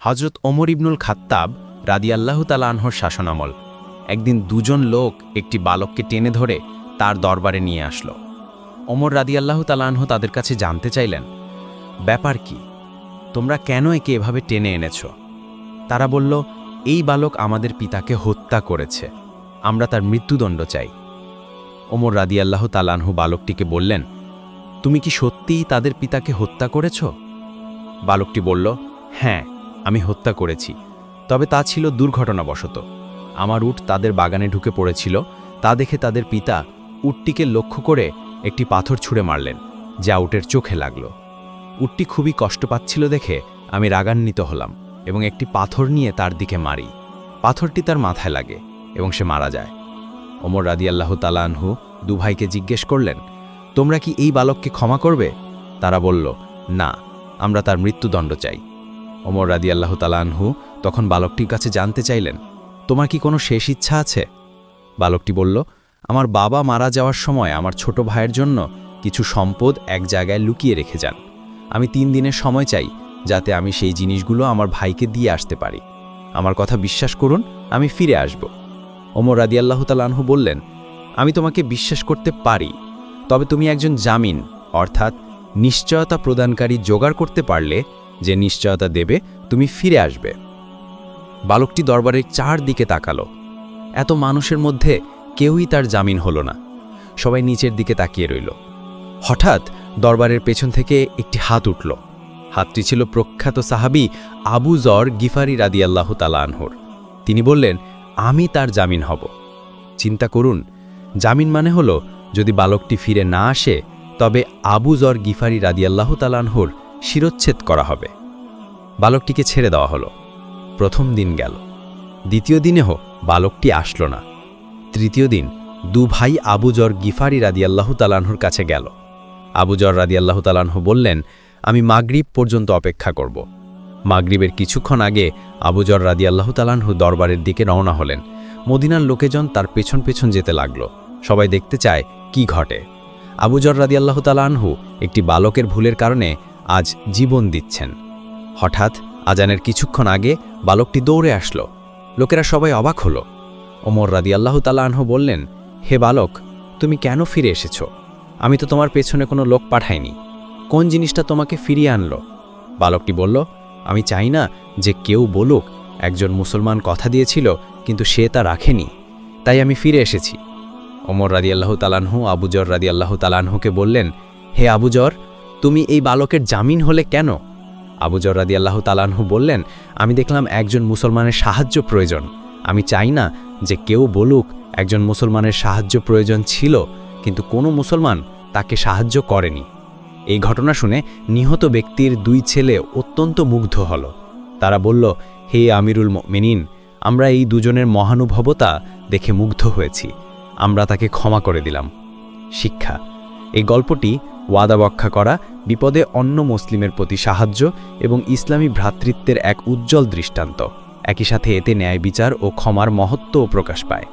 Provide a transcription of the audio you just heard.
হজরত ওমর ইবনুল খাত্তাব রাদিয়াল্লাহু তালাহর শাসনামল। একদিন দুজন লোক একটি বালককে টেনে ধরে তার দরবারে নিয়ে আসলো। ওমর রাদিয়াল্লাহু তালাহ তাদের কাছে জানতে চাইলেন, ব্যাপার কি? তোমরা কেন একে এভাবে টেনে এনেছ? তারা বলল, এই বালক আমাদের পিতাকে হত্যা করেছে। আমরা তার মৃত্যুদণ্ড চাই। ওমর রাদিয়াল্লাহু তালানহু বালকটিকে বললেন, তুমি কি সত্যিই তাদের পিতাকে হত্যা করেছ? বালকটি বলল হ্যাঁ আমি হত্যা করেছি। তবে তা ছিল দুর্ঘটনাবশত। আমার উট তাদের বাগানে ঢুকে পড়েছিল। তা দেখে তাদের পিতা উটটিকে লক্ষ্য করে একটি পাথর ছুঁড়ে মারলেন, যা উটের চোখে লাগল। উটটি খুবই কষ্ট পাচ্ছিল দেখে আমি রাগান্বিত হলাম এবং একটি পাথর নিয়ে তার দিকে মারি। পাথরটি তার মাথায় লাগে এবং সে মারা যায়। ওমর রাদিয়াল্লাহু তালানহু দুভাইকে জিজ্ঞেস করলেন, তোমরা কি এই বালককে ক্ষমা করবে? তারা বলল, না, আমরা তার মৃত্যুদণ্ড চাই। ওমর রাদিয়াল্লাহু তালানহু তখন বালকটির কাছে জানতে চাইলেন, তোমার কি কোনো শেষ ইচ্ছা আছে? বালকটি বলল, আমার বাবা মারা যাওয়ার সময় আমার ছোট ভাইয়ের জন্য কিছু সম্পদ এক জায়গায় লুকিয়ে রেখে যান। আমি তিন দিনের সময় চাই যাতে আমি সেই জিনিসগুলো আমার ভাইকে দিয়ে আসতে পারি। আমার কথা বিশ্বাস করুন, আমি ফিরে আসব। ওমর রাদিয়াল্লাহু তালানহু বললেন, আমি তোমাকে বিশ্বাস করতে পারি, তবে তুমি একজন জামিন, অর্থাৎ নিশ্চয়তা প্রদানকারী জোগাড় করতে পারলে যে নিশ্চয়তা দেবে, তুমি ফিরে আসবে। বালকটি দরবারের চারদিকে তাকালো। এত মানুষের মধ্যে কেউই তার জামিন হলো না। সবাই নিচের দিকে তাকিয়ে রইল। হঠাৎ দরবারের পেছন থেকে একটি হাত উঠল। হাতটি ছিল প্রখ্যাত সাহাবি আবু জর গিফারি রাদিয়াল্লাহু তালানহর তিনি বললেন, আমি তার জামিন হব। চিন্তা করুন, জামিন মানে হলো যদি বালকটি ফিরে না আসে, তবে আবু জর গিফারি রাদিয়াল্লাহু তালানহর শিরচ্ছেদ করা হবে। বালকটিকে ছেড়ে দেওয়া হলো। প্রথম দিন গেল। দ্বিতীয় দিনে দিনেও বালকটি আসলো না। তৃতীয় দিন দু ভাই আবুজর গিফারি রাদিয়াল্লাহু তালানহুর কাছে গেল। আবুজর রাদিয়াল্লাহু তালানহু বললেন, আমি মাগরিব পর্যন্ত অপেক্ষা করব। মাগরিবের কিছুক্ষণ আগে আবুজর রাদিয়াল্লাহু তালানহু দরবারের দিকে রওনা হলেন। মদিনার লোকেজন তার পেছন পেছন যেতে লাগল। সবাই দেখতে চায়, কি ঘটে? আবুজর রাদিয়াল্লাহু তালানহু একটি বালকের ভুলের কারণে আজ জীবন দিচ্ছেন। হঠাৎ আজানের কিছুক্ষণ আগে বালকটি দৌড়ে আসলো। লোকেরা সবাই অবাক হলো। ওমর রাদিয়াল্লাহু তালানহু বললেন, হে বালক, তুমি কেন ফিরে এসেছ? আমি তো তোমার পেছনে কোনো লোক পাঠাইনি। কোন জিনিসটা তোমাকে ফিরিয়ে আনলো? বালকটি বলল, আমি চাই না যে কেউ বলুক, একজন মুসলমান কথা দিয়েছিল, কিন্তু সে তা রাখেনি। তাই আমি ফিরে এসেছি। ওমর রাদিয়াল্লাহু তালানহু আবুজর রাদিয়াল্লাহু তালানহুকে বললেন, হে আবুজর তুমি এই বালকের জামিন হলে কেন? আবুজর রাদিয়াল্লাহু তালানহু বললেন, আমি দেখলাম একজন মুসলমানের সাহায্য প্রয়োজন। আমি চাই না যে কেউ বলুক একজন মুসলমানের সাহায্য প্রয়োজন ছিল, কিন্তু কোনো মুসলমান তাকে সাহায্য করেনি। এই ঘটনা শুনে নিহত ব্যক্তির দুই ছেলে অত্যন্ত মুগ্ধ হল। তারা বলল, হে আমিরুল মেনিন আমরা এই দুজনের মহানুভবতা দেখে মুগ্ধ হয়েছি। আমরা তাকে ক্ষমা করে দিলাম। শিক্ষা। এই গল্পটি ওয়াদা ব্যাখ্যা করা, বিপদে অন্য মুসলিমের প্রতি সাহায্য এবং ইসলামী ভ্রাতৃত্বের এক উজ্জ্বল দৃষ্টান্ত। একই সাথে এতে ন্যায় বিচার ও ক্ষমার মহত্বও প্রকাশ পায়।